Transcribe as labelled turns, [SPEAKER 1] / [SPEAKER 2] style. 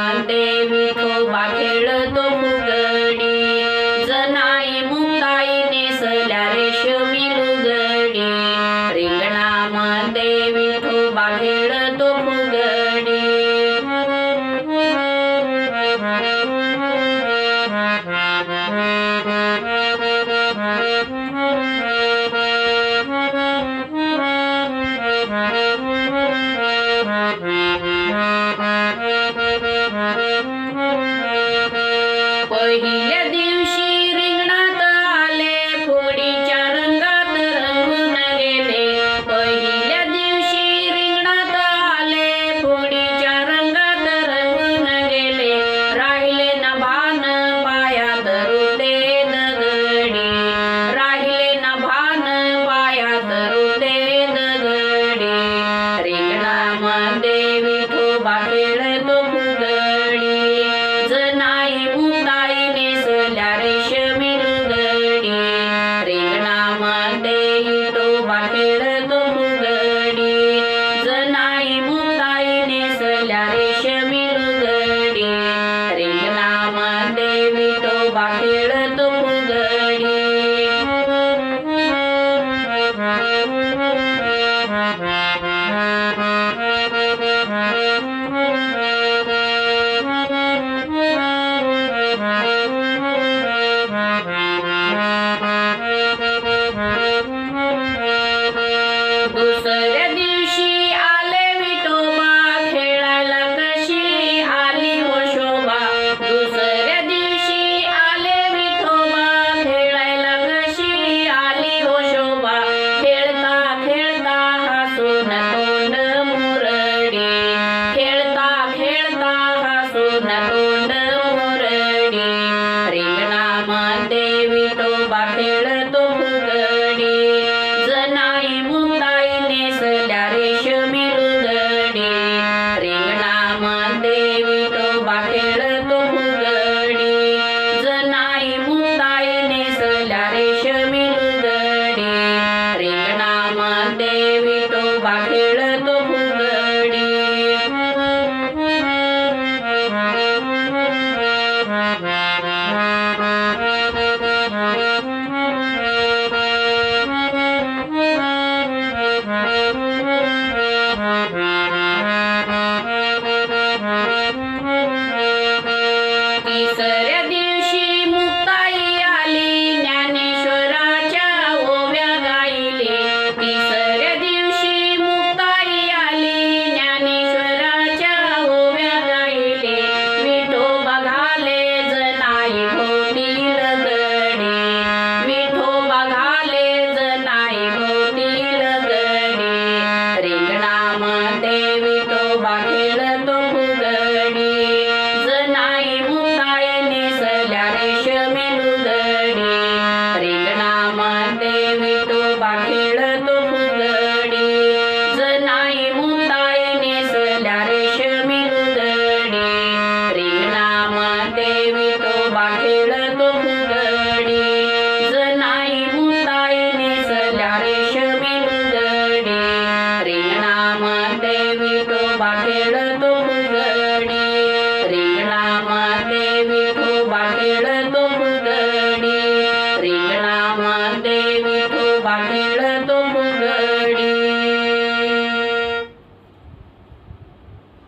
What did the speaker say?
[SPEAKER 1] ஆண்டேவி तिसऱ्या दिवशी मुक्ताई आली. ज्ञानेश्वराच्या ओव्या गाईले तिसऱ्या दिवशी मुक्ताई आली. ज्ञानेश्वराच्या ओव्या गाईले विठो बघाले जनाई भोवतील गडे विठो बघाले जनाई भोवतील गडे रिंगणामध्ये विठो बागे đi mê đô bàn hê